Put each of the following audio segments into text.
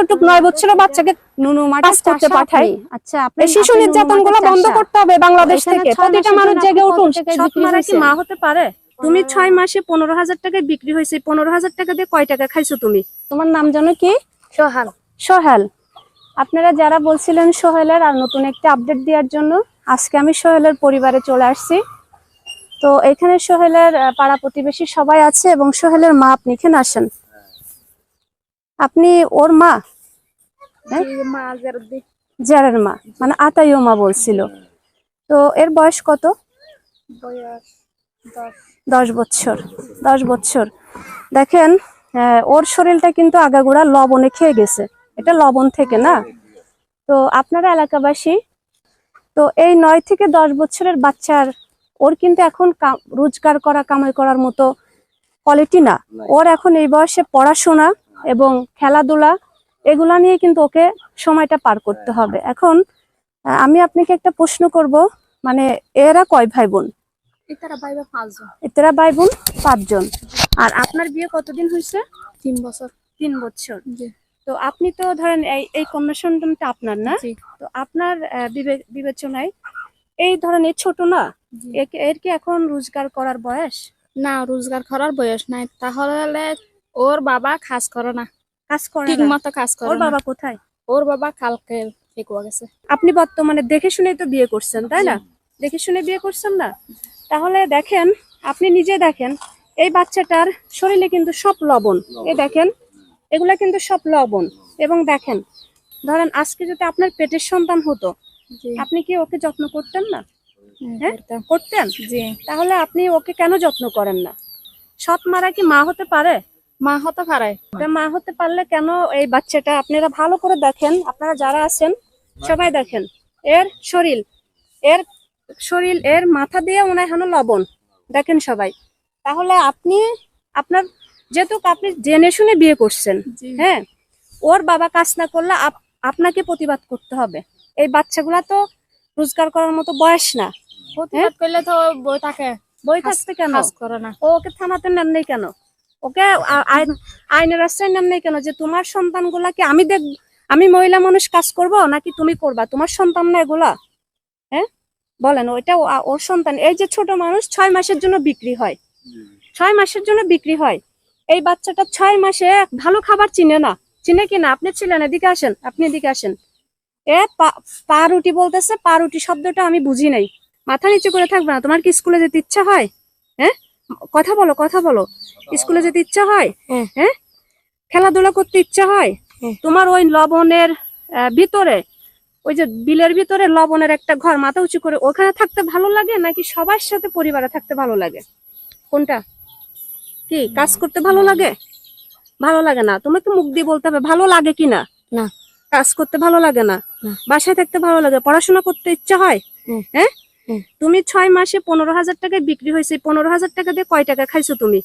যতটুকু নয় বছরের বাচ্চাকে নুনু মাটাস করতে পাঠাই আচ্ছা আপনি শিশু নির্যাতনগুলো বন্ধ করতে হবে বাংলাদেশ থেকে। প্রতিটা মানুষ জেগে উঠুন। কি মা হতে পারে? তুমি ছয় মাসে পনেরো হাজার টাকায় বিক্রি হয়েছে। পনেরো হাজার টাকা দিয়ে কয় টাকা খাইছো তুমি? তোমার নাম জানো কি? সোহাল। সোহেল। আপনারা যারা বলছিলেন সোহেলের আর নতুন একটা আপডেট দেওয়ার জন্য আজকে আমি সোহেলের পরিবারে চলে আসছি। তো এখানে সোহেলের পাড়া প্রতিবেশী সবাই আছে এবং সোহেলের মা আপনি এখানে আসেন। আপনি ওর মা? হ্যাঁ? মা জারের মা মানে আতাইও মা বলছিল। তো এর বয়স কত? দশ। দশ বছর দশ বছর। দেখেন আহ, ওর শরীরটা কিন্তু আগাগোড়া লবণে খেয়ে গেছে। এটা লবণ থেকে না? তো আপনারা এলাকাবাসী তো এই নয় থেকে দশ বছরের বাচ্চার ওর কিন্তু এখন কাম- রোজগার করা কামাই করার মতো কোয়ালিটি না। ওর এখন এই বয়সে পড়াশোনা এবং খেলাধুলা এগুলা নিয়ে কিন্তু ওকে সময়টা পার করতে হবে। এখন আমি আপনাকে একটা প্রশ্ন করব মানে এরা কয় ভাই বোন তারা বাইবে পাঁচজন। এতেরা ভাই বোন পাঁচজন। আর আপনার বিয়ে কতদিন হয়েছে? তিন বছর। তিন বছর। তো আপনি তো ধরেন এই কন্যা আপনার না? তো আপনার বিবেচনায় এই ধরেন এই ছোট না এর কি এখন রোজগার করার বয়স? না রোজগার করার বয়স নাই। তাহলে ওর বাবা কাজ করে না। কাজ করে ঠিক মতো কাজ করে ওর বাবা কোথায়? ওর বাবা কালকে ফেকুয়া গেছে। আপনি বর্তমানে দেখে শুনেই তো বিয়ে করছেন তাই না? দেখে শুনে বিয়ে করছেন না? তাহলে দেখেন আপনি নিজে দেখেন এই বাচ্চাটার শরীরে কিন্তু সব লবণ। এ দেখেন এগুলা কিন্তু সব লবণ। এবং দেখেন ধরেন আজকে যদি আপনার পেটের সন্তান হতো আপনি কি ওকে যত্ন করতেন না? হ্যাঁ? করতেন? জি। তাহলে আপনি ওকে কেন যত্ন করেন না? সৎ মারা কি মা হতে পারে? মা হতে পারে। মা হতে পারলে কেন এই বাচ্চাটা? আপনারা ভালো করে দেখেন। আপনারা যারা আছেন সবাই দেখেন। এর শরীর এর শরীর এর মাথা দিয়ে মনে হয় লবণ। দেখেন সবাই। তাহলে আপনি আপনার যেহেতু আপনি জেনে শুনে বিয়ে করছেন হ্যাঁ? ওর বাবা কাজ না করলে আপনাকে প্রতিবাদ করতে হবে। এই বাচ্চাগুলা তো রোজগার করার মতো বয়স না। প্রতিবাদ করলে তো বই থাকে বই থাকতে কেন? ওকে থানাতে নেন নেই কেন? ওকে? আইনের আশ্রয় নেন নাই কেন? যে তোমার সন্তান গুলাকে আমি দেখ, আমি মহিলা মানুষ কাজ করব নাকি তুমি করবা? তোমার সন্তান না এগুলা? হ্যাঁ? বলেন, ওইটা ওর সন্তান। এই যে ছোট মানুষ ছয় মাসের জন্য বিক্রি হয়। ছয় মাসের জন্য বিক্রি হয়। এই বাচ্চাটা ছয় মাসে ভালো খাবার চিনে না। চিনে কি না? আপনি ছিলেন, এদিকে আসেন, আপনি এদিকে আসেন। এ পা রুটি বলতেছে, পা রুটি শব্দটা আমি বুঝি নাই। মাথা নিচু করে থাকবে না। তোমার কি স্কুলে যেতে ইচ্ছা হয়? হ্যাঁ? কথা বলো কথা বলো। স্কুলে যেতে ইচ্ছা হয় হ্যাঁ। খেলাধুলা করতে ইচ্ছা হয়। তোমার ওই লবণের ভিতরে ওই যে বিলের ভিতরে লবণের একটা ঘর মাথা উঁচু করে ওখানে থাকতে ভালো লাগে নাকি সবার সাথে পরিবারে থাকতে ভালো লাগে? কোনটা? কি কাজ করতে ভালো লাগে? ভালো লাগে না। তোমাকে মুখ দিয়ে বলতে হবে ভালো লাগে কি না? কাজ করতে ভালো লাগে না। বাসায় থাকতে ভালো লাগে? পড়াশোনা করতে ইচ্ছা হয়? হ্যাঁ। তুমি ছয় মাসে পনেরো হাজার টাকায় বিক্রি হয়েছে পনেরো হাজার টাকা দিয়ে কয় টাকা খাইছো তুমি?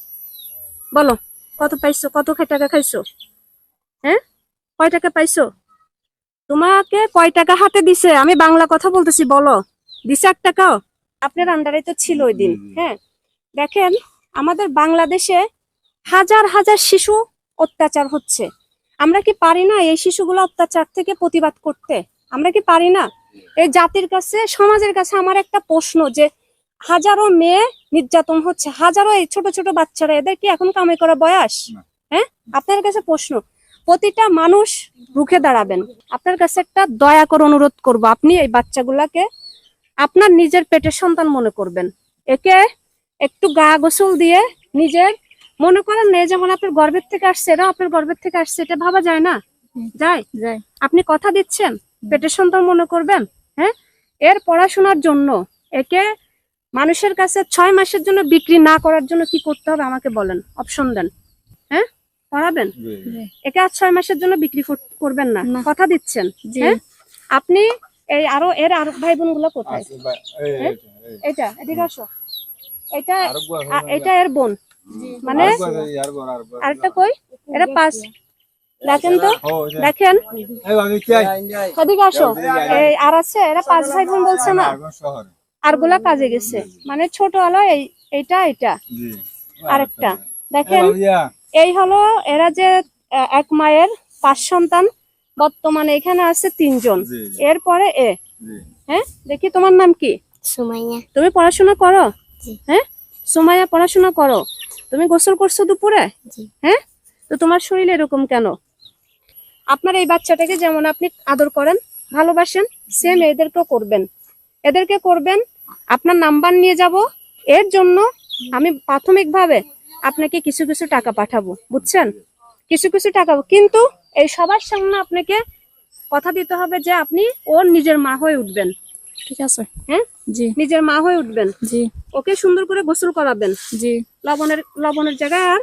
বলো কত পাইছো কত টাকা খাইছো? হ্যাঁ? কয় টাকা পাইছো? তোমাকে কয় টাকা হাতে দিছে আমি বাংলা কথা বলতেছি বলো। দিছে এক টাকাও? আপনার আন্ডারে তো ছিল ওই দিন হ্যাঁ? দেখেন আমাদের বাংলাদেশে হাজার হাজার শিশু অত্যাচার হচ্ছে। আমরা কি পারি না এই শিশুগুলো অত্যাচার থেকে প্রতিবাদ করতে? আমরা কি পারি না? এই জাতির কাছে সমাজের কাছে আমার একটা প্রশ্ন যে হাজারো মেয়ে নির্যাতন হচ্ছে হাজারো এই ছোট ছোট বাচ্চারা এদের কি এখন কামাই করা বয়স? হ্যাঁ? আপনার কাছে প্রশ্ন প্রতিটা মানুষ রুখে দাঁড়াবেন। আপনার কাছে একটা দয়া করে অনুরোধ করব আপনি এই বাচ্চাগুলাকে আপনার নিজের পেটের সন্তান মনে করবেন। একে একটু গা গোসল দিয়ে নিজের মনে করেন নেই যেমন আপনার গর্বের থেকে আসছে এরাও আপনার গর্ভের থেকে আসছে এটা ভাবা যায় না। যায়? যাই আপনি কথা দিচ্ছেন? পেটের সন্তান মনে করবেন হ্যাঁ? এর পড়াশোনার জন্য একে মানুষের কাছে ছয় মাসের জন্য বিক্রি না করার জন্য কি করতে হবে আমাকে বলেন অপশন দেন হ্যাঁ? পড়াবেন? একে আর ছয় মাসের জন্য বিক্রি করবেন না। কথা দিচ্ছেন জি। হ্যাঁ? আপনি এই আরও এর আর ভাই বোনগুলো কোথায়? এটা এদিকে আসো। এটা এটা এর বোন মানে আরেকটা কই? এটা পাঁচ দেখেন তো? দেখেন? এদিকে আসো। এই আর আছে এরা পাঁচ ভাই বোন বলছে না? আরগুলা কাজে গেছে। মানে ছোট আলো এই এইটা এটা আরেকটা। দেখেন? এই হলো এরা যে এক মায়ের পাঁচ সন্তান। বর্তমানে এখানে আছে তিনজন। এরপরে এ। হ্যাঁ? দেখি তোমার নাম কি? সুমাইয়া। তুমি পড়াশোনা করো? হ্যাঁ? সুমাইয়া পড়াশোনা করো? তুমি গোসল করছ দুপুরে? হ্যাঁ? তো তোমার শরীর এরকম কেন? আপনার এই বাচ্চাটাকে যেমন আপনি আদর করেন ভালোবাসেন সেম এদেরকেও করবেন। এদেরকে করবেন আপনার নাম্বার নিয়ে যাব এর জন্য আমি প্রাথমিকভাবে আপনাকে কিছু কিছু টাকা পাঠাবো বুঝছেন? কিছু কিছু টাকা কিন্তু এই সবার সামনে আপনাকে কথা দিতে হবে যে আপনি ওর নিজের মা হয়ে উঠবেন। ঠিক আছে। হ্যাঁ? জি। নিজের মা হয়ে উঠবেন। জি। ওকে সুন্দর করে গোসল করাবেন। জি। লবণের লবণের জায়গায় আর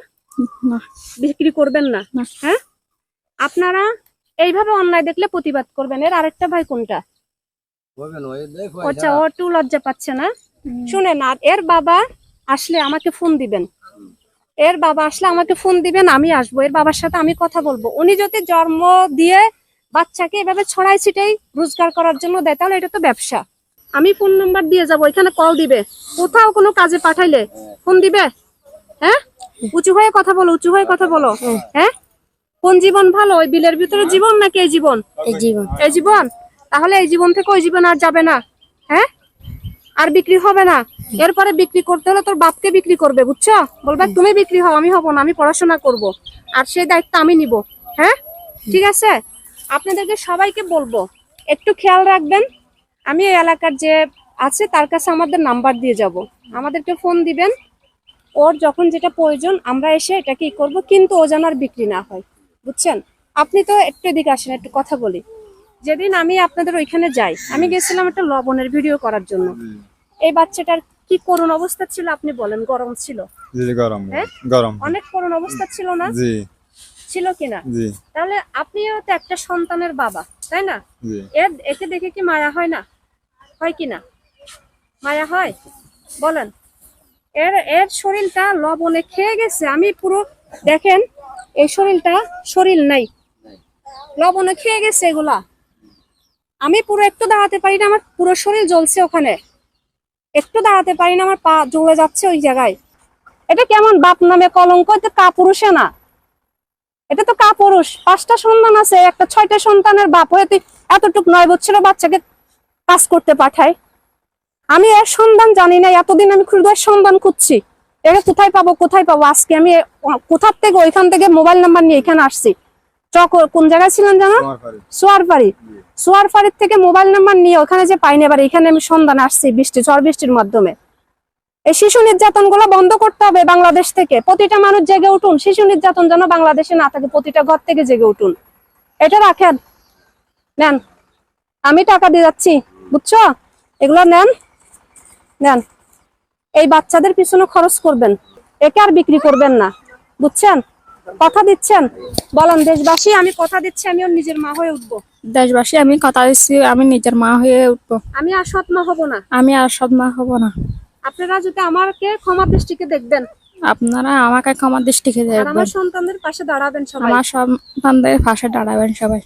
বিক্রি করবেন না। না। হ্যাঁ? আপনারা এইভাবে অন্যায় দেখলে প্রতিবাদ করবেন। এর আরেকটা ভাই কোনটা? বলবেন ওই দেখো আচ্ছা ও একটু লজ্জা পাচ্ছে না। শুনেন আর এর বাবা আসলে আমাকে ফোন দিবেন। এর বাবা আসলে আমাকে ফোন দিবেন আমি আসব। এর বাবার সাথে আমি কথা বলব। উনি যদি জন্ম দিয়ে বাচ্চাকে এভাবে ছড়াই ছিটাই রোজগার করার জন্য দেয় তাহলে এটা তো ব্যবসা। আমি ফোন নাম্বার দিয়ে যাব এখানে কল দিবে। কোথাও কোনো কাজে পাঠাইলে ফোন দিবে? হ্যাঁ? উঁচু হয়ে কথা বলো উঁচু হয়ে কথা বলো। হ্যাঁ? কোন জীবন ভালো? ওই বিলের ভিতরে জীবন নাকি এই জীবন? এই জীবন। এই জীবন? তাহলে এই জীবন থেকে ওই জীবন আর যাবে না। হ্যাঁ? আর বিক্রি হবে না। এরপরে বিক্রি করতে হলে তোর বাপকে বিক্রি করবে বুঝছ? বলবে তুমি বিক্রি হও আমি হব না আমি পড়াশোনা করব। আর সেই দায়িত্ব আমি নিব। হ্যাঁ? ঠিক আছে? আপনাদেরকে সবাইকে বলব একটু খেয়াল রাখবেন। আমি এই এলাকার যে আছে তার কাছে আমাদের নাম্বার দিয়ে যাব। আমাদেরকে ফোন দিবেন। ওর যখন যেটা প্রয়োজন আমরা এসে এটা কি করব কিন্তু ও যেন আর বিক্রি না হয়। বুঝছেন? আপনি তো একটু এদিকে আসেন একটু কথা বলি। যেদিন আমি আপনাদের ওইখানে যাই আমি গেছিলাম একটা লবণের ভিডিও করার জন্য। এই বাচ্চাটার কি করুণ অবস্থা ছিল আপনি বলেন গরম ছিল? গরম হ্যাঁ? গরম। অনেক করুণ অবস্থা ছিল না? জি। ছিল কিনা? তাহলে আপনিও তো একটা সন্তানের বাবা তাই না? এর একে দেখে কি মায়া হয় না? হয় কি না মায়া হয়? বলেন। এর এর শরীরটা লবণে খেয়ে গেছে। আমি পুরো দেখেন এই শরীরটা শরীর নাই। লবণে খেয়ে গেছে এগুলা। আমি পুরো একটু দাঁড়াতে পারি না আমার পুরো শরীর জ্বলছে ওখানে। একটু দাঁড়াতে পারি না আমার পা জ্বলে যাচ্ছে ওই জায়গায়। এটা কেমন বাপ নামে কলঙ্ক? এটা কাপুরুষে না। এটা তো কাপুরুষ। পাঁচটা সন্তান আছে একটা ছয়টা সন্তানের বাপ হয়ে তুই এতটুক নয় বছর বাচ্চাকে কাজ করতে পাঠায়। আমি এর সন্ধান জানি না এতদিন আমি খুঁজে সন্ধান খুঁজছি। একে কোথায় পাবো কোথায় পাবো? আজকে আমি কোথার থেকে ওইখান থেকে মোবাইল নাম্বার নিয়ে এখানে আসছি। চক কোন জায়গায় ছিলেন জানো? সোয়ারপাড়ি। সোয়ারপাড়ির থেকে মোবাইল নাম্বার নিয়ে ওখানে যে পাইনি এবার এখানে আমি সন্ধান আসছি বৃষ্টি ঝড় বৃষ্টির মাধ্যমে। এই শিশু নির্যাতনগুলো বন্ধ করতে হবে বাংলাদেশ থেকে। প্রতিটা মানুষ জেগে উঠুন। শিশু নির্যাতন যেন বাংলাদেশে না থাকে প্রতিটা ঘর থেকে জেগে উঠুন। এটা রাখেন। নেন। আমি টাকা দিয়ে যাচ্ছি। বুঝছ? এগুলো নেন। নেন। এই বাচ্চাদের পিছনে খরচ করবেন। একে আর বিক্রি করবেন না। বুঝছেন? কথা দিচ্ছেন? বলেন দেশবাসী আমি কথা দিচ্ছি আমি ওর নিজের মা হয়ে উঠবো। দেশবাসী আমি কথা দিচ্ছি আমি নিজের মা হয়ে উঠবো। আমি আর সৎ মা হব না। আমি আর সৎ মা হব না। আপনারা যদি আমাকে ক্ষমা দৃষ্টিকে দেখবেন। আপনারা আমাকে ক্ষমা দৃষ্টিকে দেখবেন আমার সন্তানদের পাশে দাঁড়াবেন সবাই। আমার সন্তানদের পাশে দাঁড়াবেন সবাই।